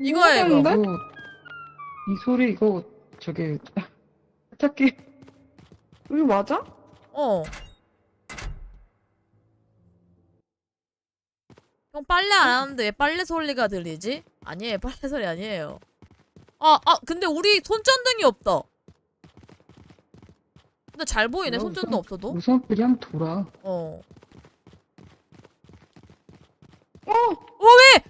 이거야, 이거. 이 소리 이거 저기 세탁기 이거 맞아? 어. 형 빨래 안 하는데 왜 빨래 소리가 들리지? 아니에요, 빨래 소리 아니에요. 아, 아, 근데 우리 손전등이 없다. 근데 잘 보이네, 뭐야, 손전등 우선- 없어도. 우선 그냥 돌아. 어. 어! 어, 왜?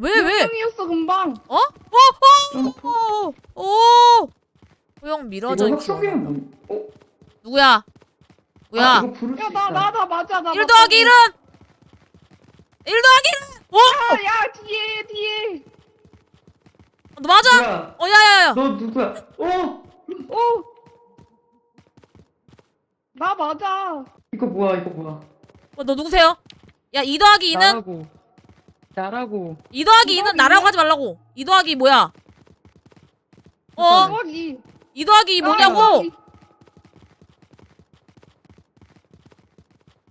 왜, 왜? 명이었어 금방. 어? 어, 어, 점프. 어, 어. 호영 밀어줘, 이거 이거. 확성기는 뭐? 어? 누구야? 뭐야? 아, 이거 부를 수야 있다. 나나나 맞아 나. 1 더하기 1은? 1 더하기 1은? 어? 야야 뒤에 뒤에. 너 맞아? 뭐야? 어, 야야야. 너 누구야? 어? 어. 나 맞아. 이거 뭐야? 이거 뭐야? 어, 너 누구세요? 야, 2 더하기 2는? 나라고. 나라고. 2 더하기 2는 더하기 나라고? 하지 말라고. 2 더하기 2 뭐야? 어? 더하기. 2 더하기 2 뭐냐고?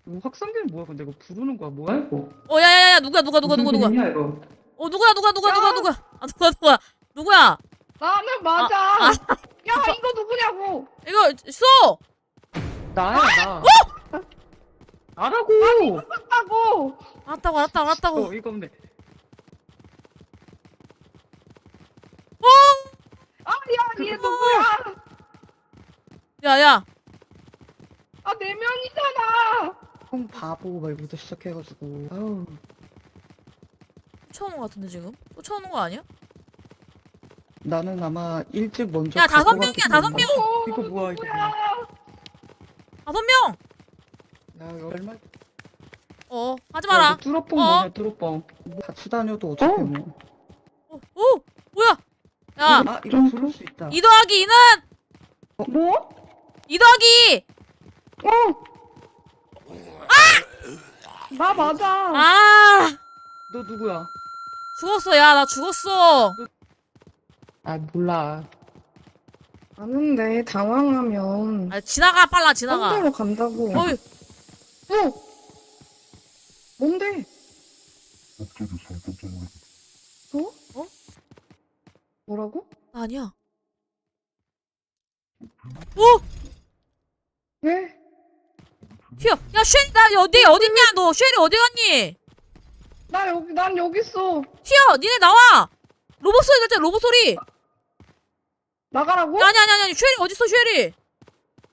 이거 확성기는 뭐야? 근데 이거 부르는 거야? 뭐야 이거? 어, 야야야, 누구야, 누가, 누가, 누가, 누가. 이거? 어, 누구야, 누가, 누가, 누가, 야. 누가. 아, 누가, 누가. 누구야? 나는 맞아. 아, 야 이거 누구냐고. 이거, 쏘! 나야 나. 어? 나라고. 맞다고. 알았다고, 알았다고, 알았다고. 어 이거 근데 아야 얘 누구야? 야, 야. 아 네 명이잖아. 형 바보 막 이러부터 시작해가지고. 아우. 쫓아오는 거 같은데, 지금? 쫓아오는 거 아니야? 나는 아마 일찍 먼저. 야, 갈 다섯 것 명이야, 다섯? 명! 어, 이거 뭐야 이거? 뭐야? 다섯 명! 야 이거 얼마? 어, 하지 야, 마라. 이거 뚜러뻥 어? 뭐냐 뚜러뻥. 뭐 같이 다녀도 어차피 어. 뭐. 어, 오! 뭐야? 야, 아 이거 좀 부를 수 있다. 2 더하기 2는? 뭐? 2 더하기 2! 어. 나 맞아. 아! 너 누구야? 죽었어, 야, 나 죽었어. 아 몰라. 아는데 당황하면 아, 지나가, 빨라, 지나가. 딴 데로 간다고. 어이, 어? 뭔데? 갑자기 상 깜짝 놀랐 어. 어? 어? 뭐라고? 나 아니야. 오! 왜? 튀어. 야, 쉐리, 나 어디, 어딨냐, 너? 쉐리 어디 갔니? 나 여기 난 여기 있어. 튀어! 니네 나와! 로봇 소리 들때 로봇 소리! 나가라고? 야, 아니, 아니, 아니, 아니, 쉐리 어딨어, 쉐리?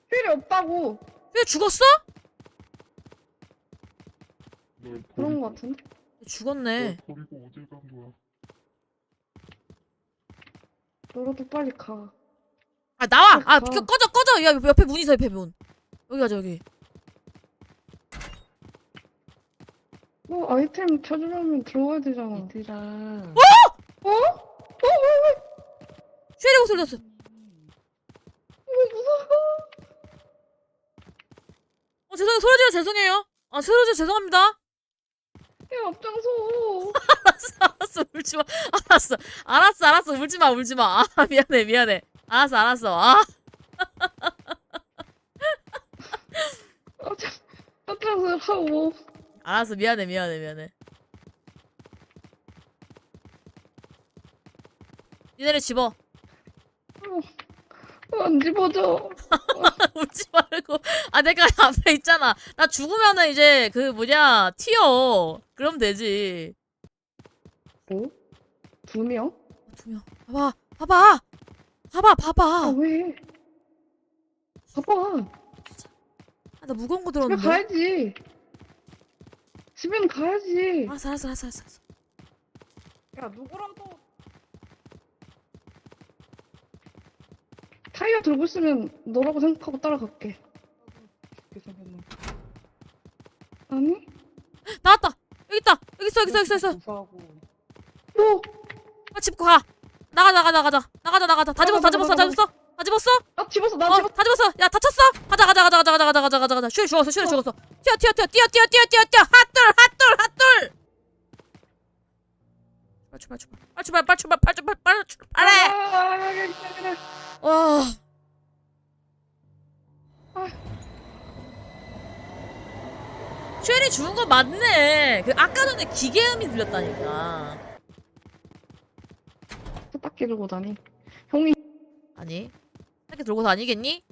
필요 없다고. 쉐리 죽었어? 날 그런 거 같은데? 죽었네. 날 버리고 어딜 간 거야? 너라도 빨리 가. 아, 나와! 아, 어. 비켜, 꺼져, 꺼져! 야, 옆에 문 있어, 옆에 문. 여기 가자, 여기. 뭐 아이템 찾으려면 들어가야 되잖아. 얘들아. 어? 어? 왜, 왜? 쉐리 목소리 들렸어. 이거 무서워. 어, 죄송해요. 소리 지어 죄송해요. 아, 소리 지어 죄송합니다. 야, 앞장서. 알았어, 알았어, 울지 마. 알았어, 알았어, 알았어, 울지 마, 울지 마. 아, 미안해, 미안해. 알았어, 알았어. 아, 앞장, 앞장서 하고. 알았어, 미안해, 미안해, 미안해. 니네를 집어. 어, 안 집어져. 울지 말고. 아, 내가 앞에 있잖아. 나 죽으면은 이제 그 뭐냐, 튀어. 그럼 되지. 뭐? 두 명? 두 명. 봐봐, 봐봐. 봐봐, 아, 봐봐. 왜? 봐봐. 아, 나 무거운 거 집에 들었는데. 가야지. 집에는 가야지. 알았어, 알았어, 알았어, 알았어. 야, 누구라도. 타이어 들고 있으면 너라고 생각하고 따라갈게. 이렇게. 아니? 나왔다. 여기 있다. 여기 있어, 여기 있어, 여기 있어, 여기 있어. 무사하고. 뭐? 아, 집고 가. 나가, 나가, 나가자. 나가자, 나가자. 다 집었어, 다 집었어, 다 집었어. 다 집었어? 나 집었어, 나 어, 집었어. 다 집었어. 야, 다쳤어? 가자, 가자, 가자, 가자, 가자, 가자, 가자, 가자, 가자. 슈리 죽었어, 슈리 죽었어. 뛰어, 뛰어, 뛰어, 뛰어, 뛰어, 뛰어, 뛰어, 뛰어. 핫돌, 핫돌, 핫돌. 빨리 출발, 출발, 빨리 출발, 빨리 출발, 빨리 출발, 빨리 출발해. 아. 와. 아. 슈리 죽은 거 맞네. 그 아까 전에 기계음이 들렸다니까. 세탁기 들고 다니. 형이 아니 이렇게 들고 다니겠니?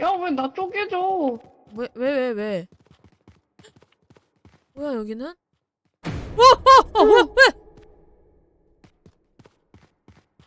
야 왜 나 쪼개줘? 왜 왜 왜 왜, 뭐야 여기는? 어, 어, 어, 왜, 왜?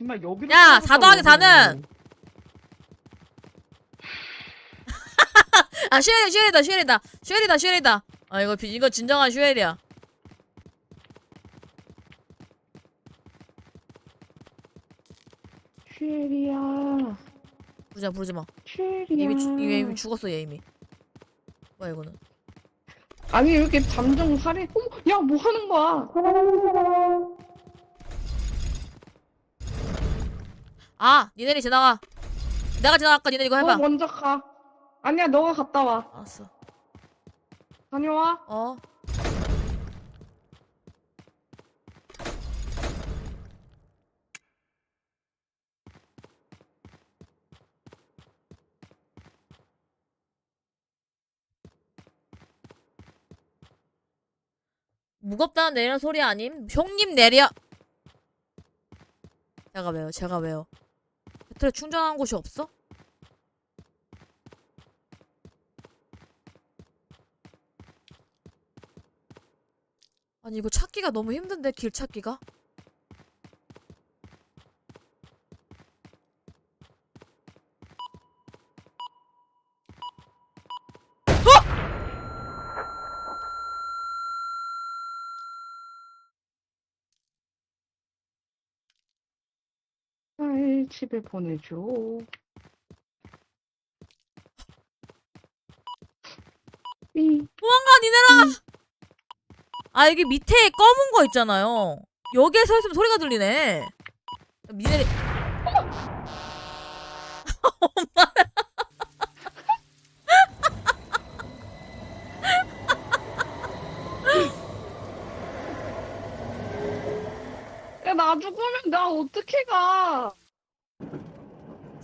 아, 정말 여기로. 야, 사 더하기. 사는! 아 슈엘 슈엘이다 슈엘이다 슈엘이다 슈엘이다. 아 이거 비- 이거 진정한 슈엘이야. 슈엘이야. 부르지 마 부르지 마. 슈엘이야. 이미 죽 이미, 이미 죽었어 얘 이미. 뭐야 이거는? 아니 이렇게 잠정 살인. 어머, 야뭐 하는 거야? 아 니네리 지나가. 내가 지나갈까 니네 이거 해봐. 너 먼저 가. 아니야 너가 갔다 와. 알았어. 다녀와. 어. 무겁다는 내리는 소리 아님? 형님 내려. 제가 왜요? 제가 왜요? 배터리 충전하는 곳이 없어? 아니 이거 찾기가 너무 힘든데 길 찾기가? 날 집에 보내줘. 이 도망가 니네라! 아 여기 밑에 검은 거 있잖아요. 여기에 서 있으면 소리가 들리네. 니네리 야, 나 죽으면 나 어떻게 가?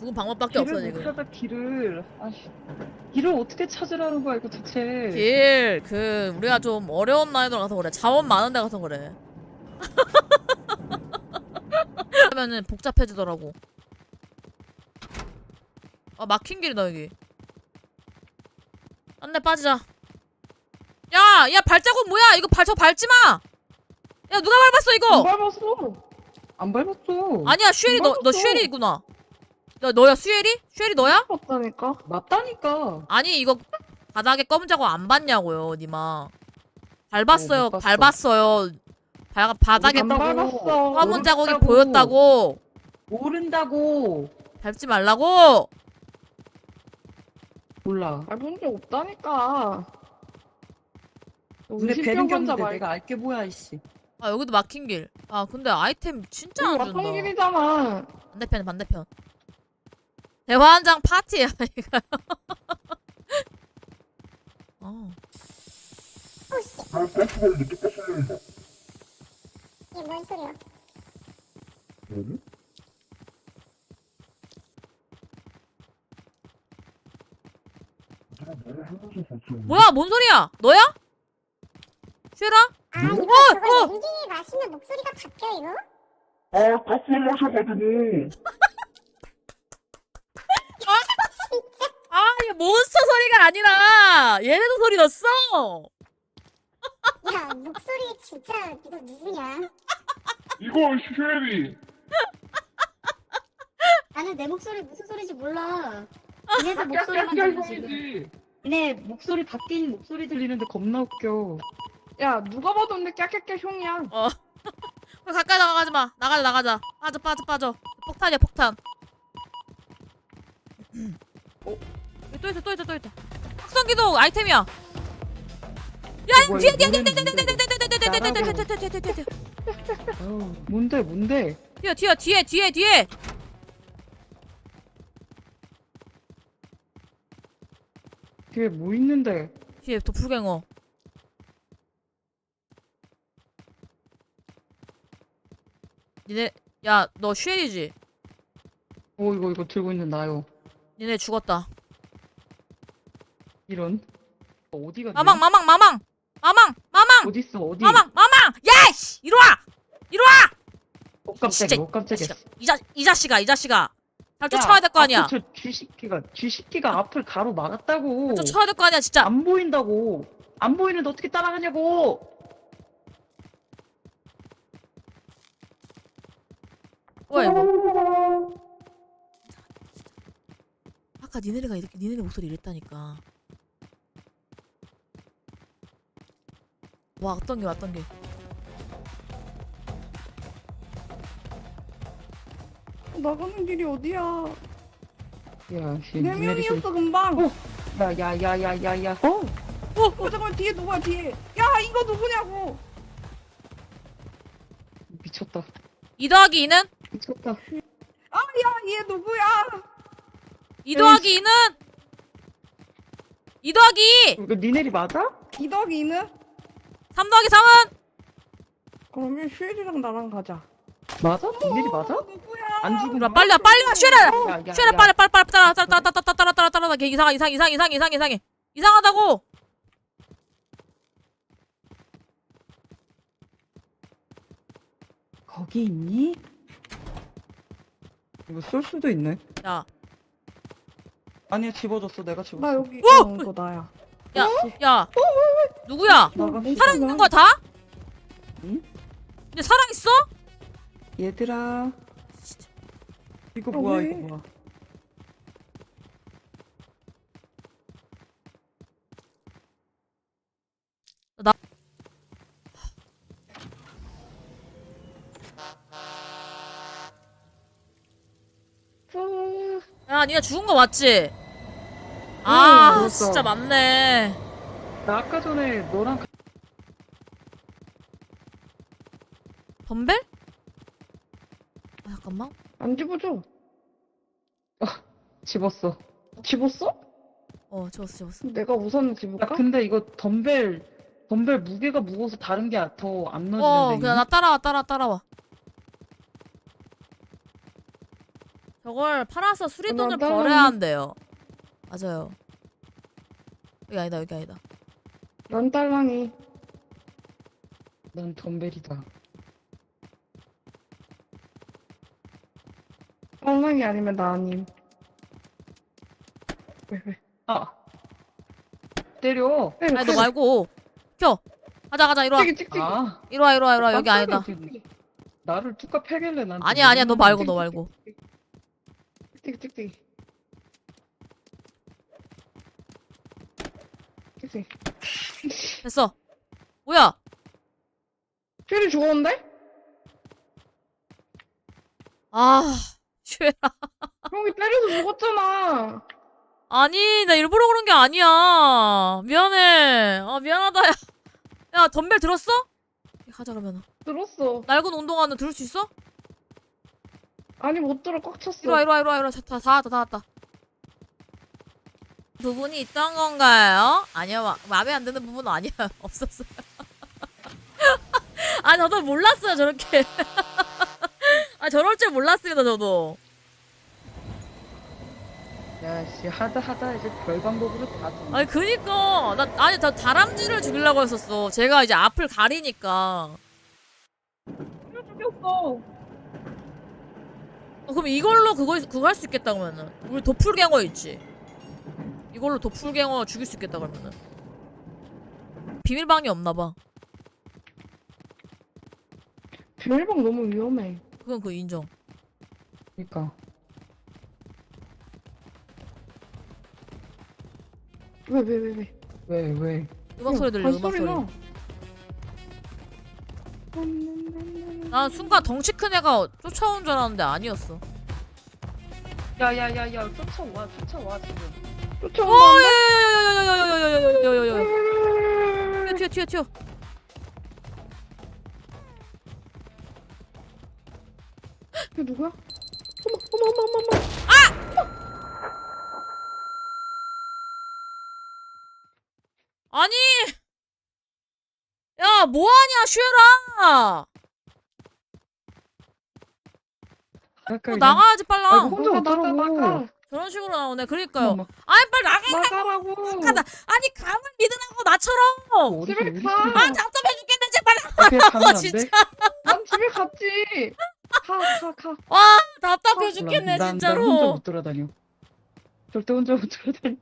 죽은 방법밖에 없어 길을 못 지금. 찾아 길을. 아씨. 길을 어떻게 찾으라는 거야 이거 대체. 길, 그, 우리가 좀 어려운 난이도 가서 그래. 자원 많은 데 가서 그래. 하면은 복잡해지더라고. 아, 막힌 길이다, 여기. 딴 데 빠지자. 야! 야, 발자국 뭐야! 이거 발, 저 밟지 마! 야, 누가 밟았어, 안 이거! 밟았어. 안 밟았어. 아니야, 슈엘이 너, 너 밟았어. 슈엘이구나. 너, 너야, 슈엘이? 슈엘이 너야? 밟았다니까. 맞다니까. 아니, 이거 바닥에 검은 자국 안 봤냐고요, 니마. 밟았어요, 어, 못 봤어. 밟았어요. 바, 바닥에 안 모른다고. 밟았어. 검은 자국이 모른다고. 보였다고 모른다고. 밟지 말라고 몰라. 밟은 적 없다니까. 눈에 뵈는 게 없는데 말- 내가 알게 뭐야 이씨. 아 여기도 막힌 길아 근데 아이템 진짜 안 준다 왔던 길이잖아. 반대편 반대편 대화 한 장 파티야 이거 어. 말인다. 이게 뭔 소리야? 뭐를 하면서 오는 뭐야 뭔 소리야 너야? 슈라? 아 이거 어, 그거 어. 연기 마시면 목소리가 바뀌어 이거? 아, 가스 마셔가지고. 아 이게 몬스터 소리가 아니라 얘네도 소리 냈어 야 목소리 진짜 이거 누구냐? 이거 쉐리. 나는 내 목소리 무슨 소리인지 몰라. 얘네들 목소리만 들려 지금. 얘네 목소리 바뀐 목소리 들리는데 겁나 웃겨. 야 누가 봐도 근데 깨깨깨 형이야. 그래, 가까이 나가지 마 나가자 나가자 빠져 빠져 빠져 폭탄이야 폭탄 어? 여기 또 있어 또 있어 또 있다 확성기도 아이템이야 야 뒤에 뒤에 뒤에 뒤에 뒤에 뒤에 뒤에 뒤에 뒤에 뒤에 뒤에 뒤에 뒤에 뒤에 아우, 뭔데 뭔데? 뒤에 뒤에 뒤에 뒤에 뒤에 뒤에 뭐 있는데? 뒤에 도플갱어 니네 야너 슈엘이지? 어 이거 이거 들고 있는 나요. 니네 죽었다 이런. 어, 어디가? 마망 마망 마망 마망 마망 어디 있어 어디? 마망 마망 야이씨 이리 와 이리 와 어 깜짝이야. 진짜 어 깜짝이야. 이자 이 자식아 이 자식아 잘 쫓아야 될 거 아니야 앞을 저 쥐새끼가 쥐새끼가 앞을 가로 막았다고. 쫓아야 될 거 아니야 진짜 안 보인다고. 안 보이는데 어떻게 따라가냐고. 뭐야 이거 아까 니네가 이렇게 니네네 목소리 이랬다니까 와 어떤 게 왔던 게 나가는 길이 어디야? 야, 씨, 네. 명이었어 금방. 어? 야 야 야 야 야 야. 어? 어 잠깐 뒤에 누구야 뒤에? 야 이거 누구냐고? 미쳤다. 2 더하기 2는? 미쳤다. 아 야 얘 누구야? 2 더하기 2는? 2 더하기 2! 이거 니네리 맞아? 이덕이는? 3 더하기 3은? 그러면 슈엘이랑 나랑 가자. 맞아? 니네리 맞아? 어? 안 죽은 이리와 빨리 와 빨리 와 슈레! 야, 야, 슈레 야. 빨리 빨리 빨리 따라 따라 따라 따라 따라 따라 따라 따라 걔 이상 이상 이상 이상 이상 이상해 이상하다고! 거기 있니? 이거 쏠 수도 있네. 야 아니야 집어줬어 내가 집었어. 나 여기 어! 어, 이거 나야. 야, 야, 누구야? 나가 살아있는 거야, 다? 응? 근데 살아있어? 얘들아. 이거 어, 뭐야 왜? 이거 뭐야? 야, 니네 죽은 거 맞지? 아, 그랬어. 진짜 맞네. 나 아까 전에 너랑 가- 덤벨? 아, 잠깐만. 안 집어줘. 아 집었어. 집었어? 어, 집었어, 집었어. 내가 우선 집을까? 그러니까? 근데 이거 덤벨 덤벨 무게가 무거워서 다른 게 더 안 넣어지는데. 어, 그냥 나 따라와, 따라, 따라와. 저걸 팔아서 수리돈을 나 따라와. 벌어야 한대요. 맞아요. 여기 아니다, 여기 아니다. 난 딸랑이. 난 덤벨이다. 딸랑이 아니면 나 아님. 왜 왜? 아 때려. 아니, 너 말고. 켜. 가자, 가자, 이리와. 찍기 찍찍. 아 이리와, 이리와, 이리와. 여기 깜짝이야, 아니다. 지금. 나를 뚜까 패길래 난. 아니야, 아니야. 너 말고, 너 말고. 찍찍 찍 찍. 찍찍. 됐어. 뭐야? 슈리 죽었는데? 아, 쉐라. 형이 때려서 죽었잖아. 아니, 나 일부러 그런 게 아니야. 미안해. 아, 미안하다. 야, 야 덤벨 들었어? 가자, 그러면. 들었어. 낡은 운동화는 들을 수 있어? 아니 못 들어 꽉 찼어. 이리와, 이리와, 이리와, 이리와. 다, 다 왔다, 다 왔다. 부분이 있던 건가요? 아니요, 마, 마음에 안 드는 부분은 아니야. 없었어요. 아, 저도 몰랐어요, 저렇게. 아, 저럴 줄 몰랐습니다, 저도. 야씨 하다 하다 이제 별 방법으로 다. 줘. 아니, 그니까. 나, 아니, 다 다람쥐를 죽이려고 했었어. 제가 이제 앞을 가리니까. 죽였어. 어, 그럼 이걸로 그거 그거 할 수 있겠다 그러면은 우리 도플갱어 있지 이걸로 도플갱어 죽일 수 있겠다 그러면은 비밀방이 없나봐 비밀방 너무 위험해. 그건 그 인정 그니까. 왜 왜 왜 왜? 왜 왜? 음악 소리 들려 음악 소리 나. 난 순간 덩치 큰 애가 쫓아온 줄 알았는데 아니었어 야야야야 쫓아와 쫓아와 지금. 어, 오야야야야야야야야야야야야야야야야 뒤에 뒤에 뒤에 튀어. 이게 누구야? 어머 어머 어머 어머 어머. 아니! 야, 뭐하냐, 슈에라! 아까 어, 나가야지, 빨라. 아이고, 혼자 나가 나가 어쩌라고. 나가. 저런 식으로 나오네. 그러니까요. 어머, 아니, 빨리 나가! 나가라고. 나가다. 아니, 가만 믿으라고, 나처럼! 어디서 집에 우리 가. 집에 아, 답답해 죽겠네, 제발! 아, 그냥 가면 안 진짜. 돼? 난 집에 갔지. 가 가 가. 와, 답답해 죽겠네, 난, 난 혼자 진짜로. 못 돌아다녀. 절대 혼자 못 돌아다녀.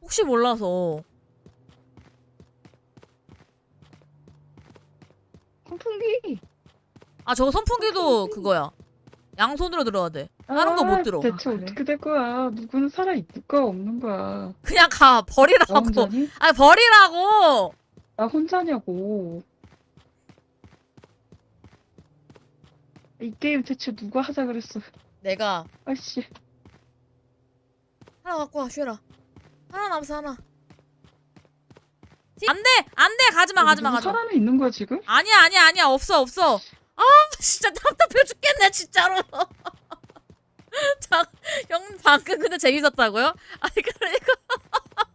혹시 몰라서. 선풍기. 아, 저거 선풍기도 그거야. 양손으로 들어야 돼. 다른 거 못 들어. 아, 대체 아, 그래? 어떻게 될 거야? 누구는 살아 있을 거야, 없는 거야? 그냥 가, 나 버리라고. 혼자니? 아니, 버리라고! 나 혼자냐고. 이 게임 대체 누가 하자 그랬어? 내가 아이씨. 하나 갖고 와, 슈에라. 하나 남았어, 하나. 안 돼! 안 돼! 가지마, 가지마, 누구 가지마. 사람이 있는 거야 지금? 아니야, 아니야, 아니야. 없어, 없어. 아, 진짜 답답해 죽겠네, 진짜로. 자, 형 방금 근데 재밌었다고요? 아니, 그러니까.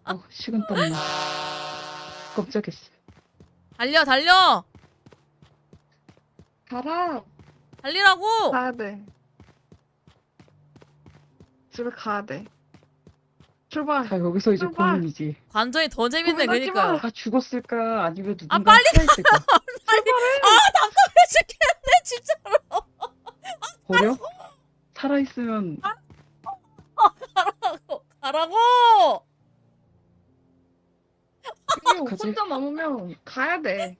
어 식은 땀나. 깜짝했어. 달려, 달려! 가라. 달리라고! 가야 돼. 집에 가야 돼. 출발. 다 여기서 이제 출발. 고민이지. 관전이 더 재밌네, 고민하지 그러니까요. 다 죽었을까 아니면 누군가 아, 빨리 살아있을까? 아, 답답해 죽겠네, 진짜로. 버려? 살아있으면 가라고! 가라고! 이게 어떡하지? 혼자 남으면 가야 돼.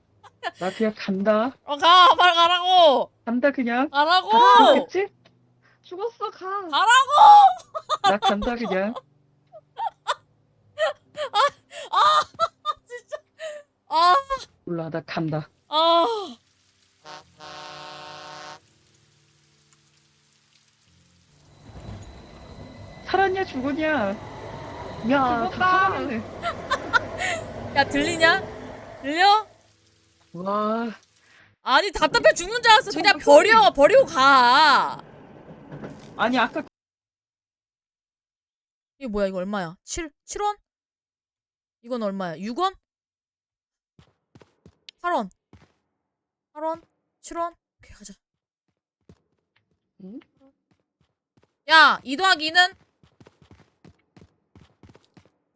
나 그냥 간다. 어, 가, 빨리 가라고! 간다 그냥. 가라고! 가겠지? 죽었어 가. 가라고! 나 간다 그냥. 아, 몰라 나 간다. 아. 살았냐 죽었냐? 죽었다. 야, 다 살았네. 야, 들리냐? 들려? 와, 아니, 답답해 죽는 줄 알았어. 그냥 버려, 버리고 가. 아니 아까 이게 뭐야, 이거 얼마야? 7, 7원? 이건 얼마야? 6원? 8원. 8원? 7원? 오케이, 가자. 응? 야, 2 더하기 2는?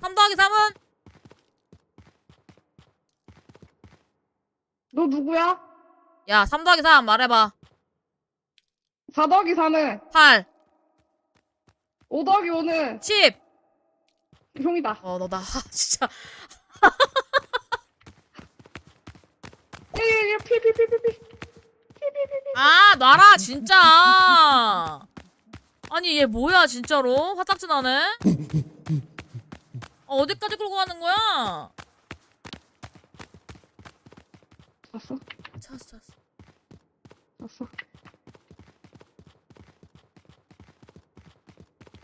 3 더하기 3은? 너 누구야? 야, 3 더하기 3 말해봐. 4 더하기 4는 8, 5 더하기 5는 10. 형이다. 어, 너다. 아, 진짜. 예예예 피피 피 피 피. 아, 놔라, 진짜. 아니, 얘 뭐야, 진짜로? 화딱지 나네? 어, 어디까지 끌고 가는 거야? 잤어 찾았어, 찾았어. 잤어.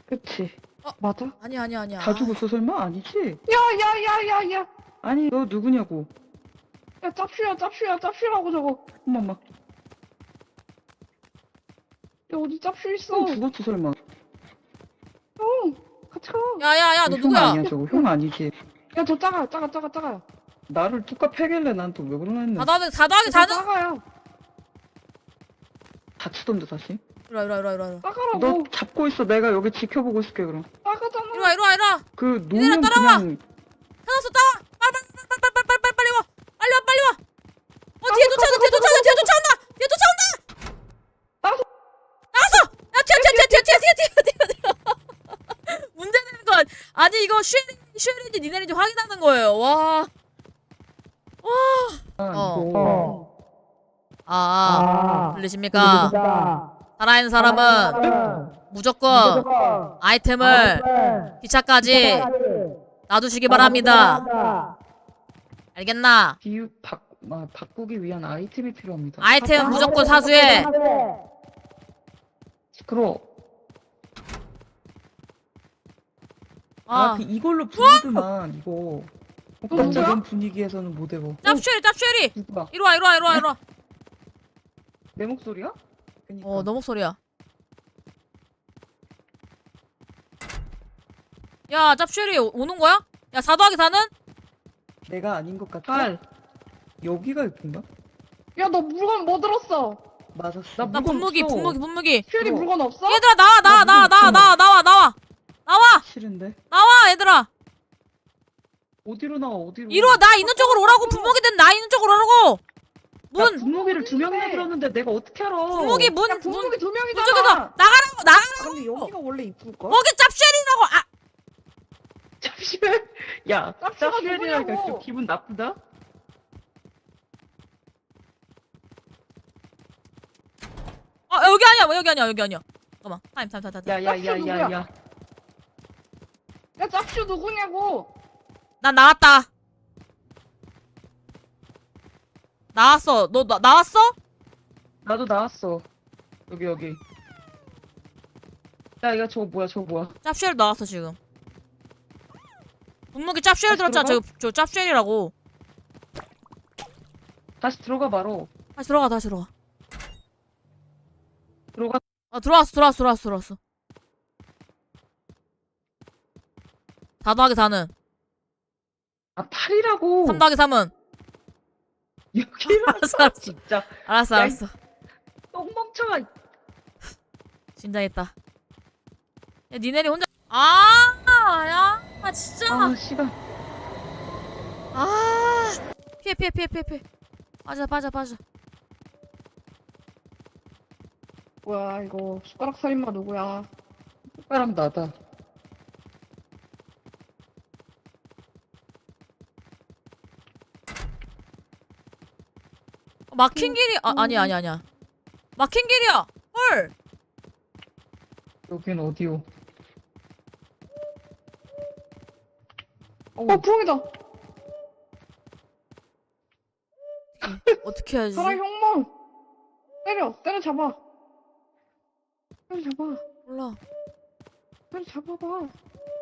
그치? 어? 맞아? 아니야, 아니야, 아니야. 다 죽었어 설마? 아니지? 야야야야야. 아니 너 누구냐고? 야 짭슈야 짭슈야 짭슈라고 저거. 엄마마. 야 어디 짭슈 있어? 형 죽었어 설마? 형 같이 가. 야, 야, 야, 너 형 누구야? 아니야 저거 형 아니지? 야 저 작아 작아 작아 작아요. 나를 뚜까 패길래 난 또 왜 그러나 했네. 4 더하기 4 더하기 저 4는? 작아요. 다치던데 다시? 이리 와, 이리 와, 이리 와, 이리 와. 작아라고. 너 잡고 있어 내가 여기 지켜보고 있을게 그럼. 작아잖아. 이리 와, 이리 와, 이리 와. 그 따라와! 그냥 찾았어, 따와! 슈에린지 니네인지 확인하는 거예요, 와. 아, 어. 이거 아, 들리십니까? 살아있는 사람은 무조건 아이템을 기차까지 놔두시기 바랍니다. 알겠나? 비유 바, 아, 바꾸기 위한 아이템이 필요합니다. 아이템은 무조건 사수해. 시끄러. 아, 아, 그 이걸로 부르더만 이거. 오빠 누구야? 저런 분위기에서는 못 해보. 짭쉐리 짭쉐리 누가? 이리와 이리와 이리와 이리와 내 목소리야? 그니까. 어 너 목소리야 야 짭쉐리 오- 오는 거야? 야 사도하기 사는? 내가 아닌 것 같아. 딸. 여기가 예쁜가? 야 너 물건 뭐 들었어? 맞았어. 나나 물건 분무기 없어. 분무기 분무기 퓨리 뭐? 물건 없어? 얘들아 나와 나와 나와 나 나와 나와 나와 나와 나와 싫은데. 나와 얘들아 어디로 나와 어디로? 이리 와 나 있는 쪽으로 오라고 분무기든 나 있는 쪽으로 오라고 나문 분무기를 두 명이나 네. 들었는데 내가 어떻게 알아? 분무기 문 야 문 분무기 두 문 쪽에서 명이잖아. 나가라고 나가 아, 근데 여기가 원래 이쁠걸? 거기 짭쉐리라고 아 짭슈엘. 야, 짭슈가 짭슈엘이라니까 누구냐고. 좀 기분 나쁘다. 아, 여기 아니야 여기 아니야 여기 아니야 잠깐만 타임 타임 타임 타임 야, 야, 야, 야, 누구야? 야. 야 짭슈 누구냐고? 난 나왔다 나왔어 너 나, 나왔어? 나도 나왔어. 여기 여기. 야, 이거 저거 뭐야? 저거 뭐야? 짭쉐리 나왔어 지금 분무기 다시 들었잖아 저, 들어가? 저 짭쉐리라고 다시 들어가 바로. 다시 들어가 다시 들어가 들어가. 아 들어왔어 들어왔어 들어왔어 들어왔어 다 더하기 4는 아, 팔이라고. 3 더하기 3은 여기 알았어 알았어 진짜 알았어 야, 알았어 똥멍청아. 진작했다 야 니네리 혼자 아야 아 진짜 아, 시간. 아 피해 피해 피해 피해 피해 빠져 빠져 빠져 뭐야 이거 숟가락 살인마 누구야? 숟가락 나다. 막힌 길이 아 아니 아니 아니야 막힌 길이야 헐 여긴 어디요? 어 부엉이다. 어떻게 해야지 사람 형몽. 때려 때려 잡아. 때려 잡아. 몰라 때려 잡아봐.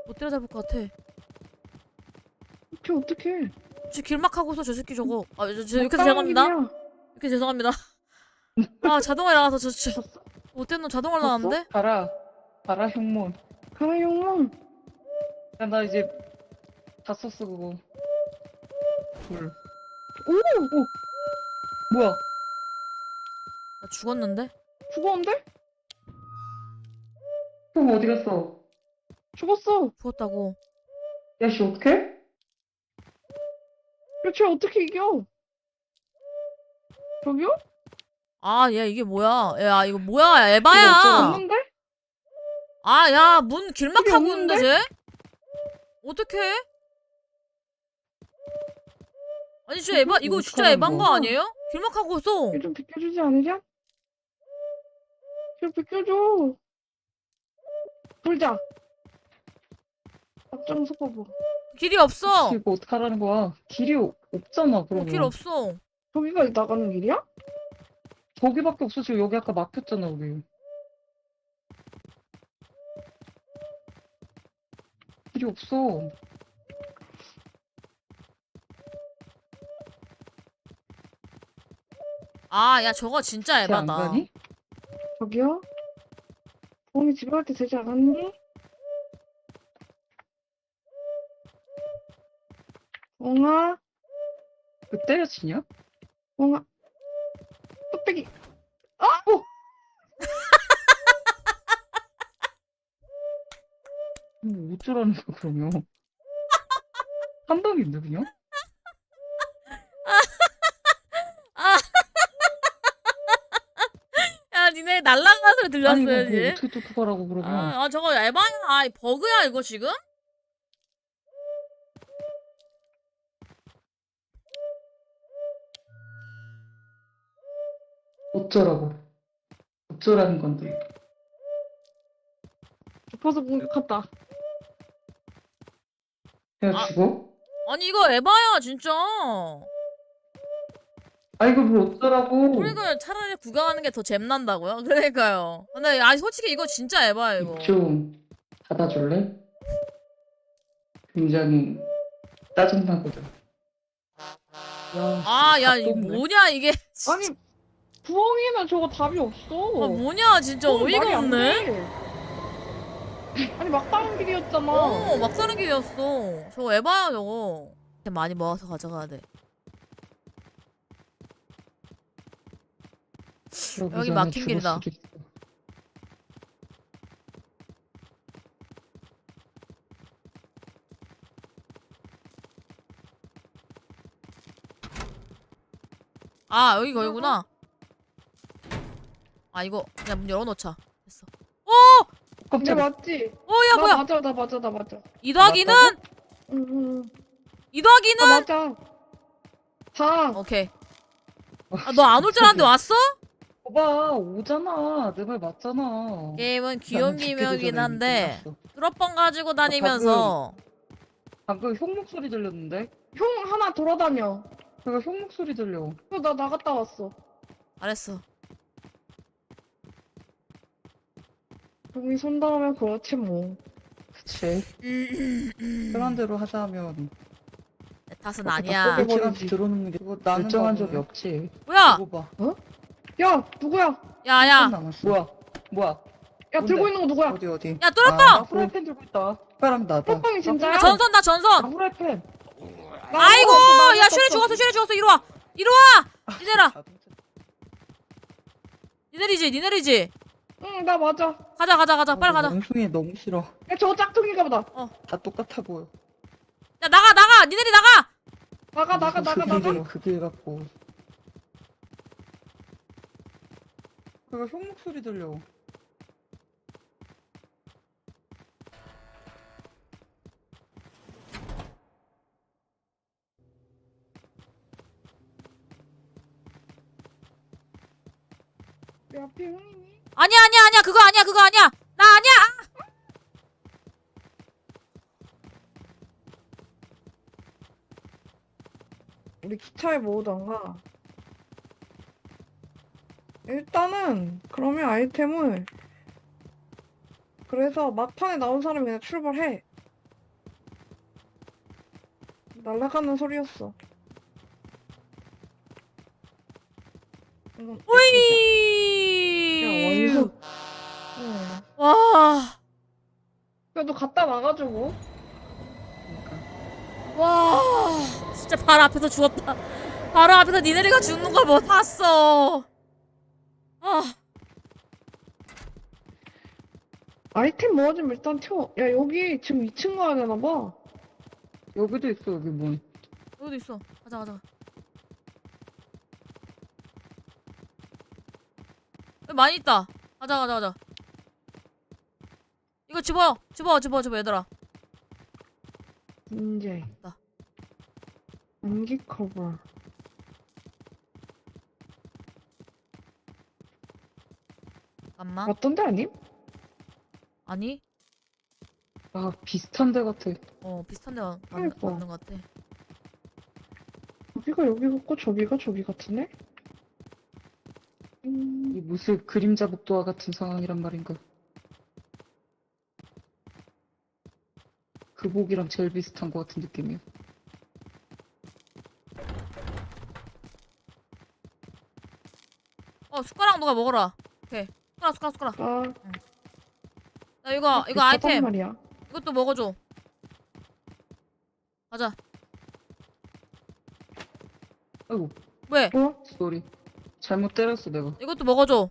못 때려잡을 것 같아 어떻게 어떻게? 저 길막하고서 저 새끼 저거 아 저, 저 이렇게 죄송합니다 이 렇게 죄송합니다 아 자동화 나가서 저 진짜 못된 놈 자동화 나왔는데 봐라. 봐라, 형몬. 사람 형몽. 야, 나 이제 다 썼어, 그거. 둘. 오, 오 뭐야? 나 죽었는데 죽었는데? 형 어디 갔어? 죽었어. 죽었다고 야, 씨, 어떡해? 야 쟤 어떻게 이겨? 저기요? 아 야 이게 뭐야 야 이거 뭐야 에바야? 없는데? 아 야 문 길막하고 있는데? 쟤 어떡해 아니 진짜 에바 이거 진짜 에바인 거? 아니에요? 길막하고 있어 얘좀 비켜주지 않으냐? 좀 비켜줘. 불자. 박정 속어보. 길이 없어 이거 어떡하라는 거야? 길이 없- 없잖아, 어, 그러면. 길 없어 저기가 나가는 길이야? 저기밖에 없어, 지금 여기 아까 막혔잖아, 우리. 길이 없어. 아 야 저거 진짜 쟤안 에바다 가니? 저기요? 봄이 집에 갈 때 되지 않았니? 엉아, 그 때려치냐? 엉아. 뚝배기. 뭐 어쩌라는 거야, 그러면. 한 방인데, 그냥? 야 니네 날라가는 소리 아니, 이거 뭐 들렸어야지 어떻게 뚫고 가라고, 그러면. 아, 아 저거 에바야 아 버그야 이거 지금? 어쩌라고. 어쩌라는 건데. 깊어서 공격한다. 내가 아. 죽어? 아니 이거 에바야 진짜 아, 이거 뭐 어쩌라고. 그러니까 차라리 구경하는 게 더 잼난다고요? 그러니까요 근데 아니 솔직히 이거 진짜 에바야 이거 입 좀 닫아줄래? 굉장히 짜증나거든. 야, 아, 야, 이거. 뭐냐, 이게. 아니 부엉이는 저거 답이 없어. 아, 뭐냐, 진짜 그건 말이 어이가 안 없네. 돼. 아니 막다른 길이었잖아. 어, 막사는 길이었어. 저거 에바야, 저거. 많이 모아서 가져가야 돼. 그러기 여기 전에 막힌 죽을 길이다. 수도 있어. 아, 여기 거기구나. 아, 이거 그냥 문 열어놓자. 됐어. 오! 근데 깜짝이야. 맞지? 오, 야, 나 뭐야? 맞아 나 맞아 나 맞아. 이 더하기는? 응응. 이 더하기는? 나 맞아. 다. 오케이. 아, 너 안 올 줄 알았는데 왔어? 봐봐, 오잖아. 내 말 맞잖아. 게임은 귀염 나는 죽기도 비명이긴 전에 한데 이미 끝났어. 뚜러뻥 가지고 다니면서 방금 형 목소리 들렸는데? 형 하나 돌아다녀. 내가 형 목소리 들려. 어, 나 나갔다 왔어. 잘했어. 형이 손다하면 그렇지 뭐. 그치. 편한 대로 하자면. 내 탓은 어, 아니야. 바꿔. 일찌감치 들어오는 게 그거 나는 결정한 적이. 없지. 뭐야? 이거 봐. 야 누구야? 야야. 남았어. 뭐야? 뭐야? 야 뭔데? 들고 있는 거 누구야? 어디 어디? 야 뚜러뻥! 나 후라이팬 들고 있다. 빨랑 나다. 뚜러뻥이 진짜야? 야, 전선 나 전선. 나 아이고 야. 슈레 죽었어 슈레 죽었어 이리 와. 이리 와. 니네라. 자동차. 니네리지 니네리지. 응, 나 맞아. 가자 가자 가자 빨리 어, 가자. 멍충이 너무 싫어. 야, 저거 짝퉁인가 보다. 다 똑같아 보여. 야 나가 나가 니네리 나가. 나가, 나가, 나가, 나가. 그길, 갖고. 그가 형 목소리 들려. 내 앞에 형이니? 아니야 아니야 아니야 그거 아니야 그거 아니야. 나 아니야. 우리 기차에 모으던가. 일단은, 그러면 아이템을. 그래서 막판에 나온 사람이 그냥 출발해. 날아가는 소리였어. 이건 야, 와. 그래도 갔다 와가지고. 와. 진짜 바로 앞에서 죽었다. 바로 앞에서 니네리가 죽는 걸뭐 봤어. 아. 아이템 모아주면 일단 태워. 야, 여기 지금 2층 가야 되나 봐. 여기도 있어 여기 문. 여기도 있어. 가자 가자. 여기 많이 있다. 가자 가자 가자. 이거 집어요. 집어 집어 집어 얘들아. 문제. 나. 안기 커버. 잠깐만. 어떤 데 아님? 아니? 아 비슷한 데 같아. 어 비슷한데 맞, 맞, 아이고. 맞는 것 같아. 여기가 여기 같고 저기가 저기 같으네? 음, 이 무슨 그림자 복도와 같은 상황이란 말인가. 그 복이랑 제일 비슷한 것 같은 느낌이야. 어 숟가락 누가 먹어라. 오케이. 숟가락 숟가락 숟가락. 아, 나 이거 이거 비슷하단 아이템 말이야. 이것도 먹어줘. 가자. 아이고 왜? 뭐? 소리. 잘못 때렸어 내가. 이것도 먹어줘.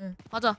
응, 가자.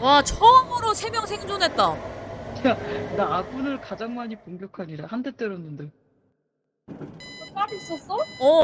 와, 처음으로 세 명 생존했다. 나 아군을 가장 많이 이래 한대 때렸는데. 딸 있었어? 어.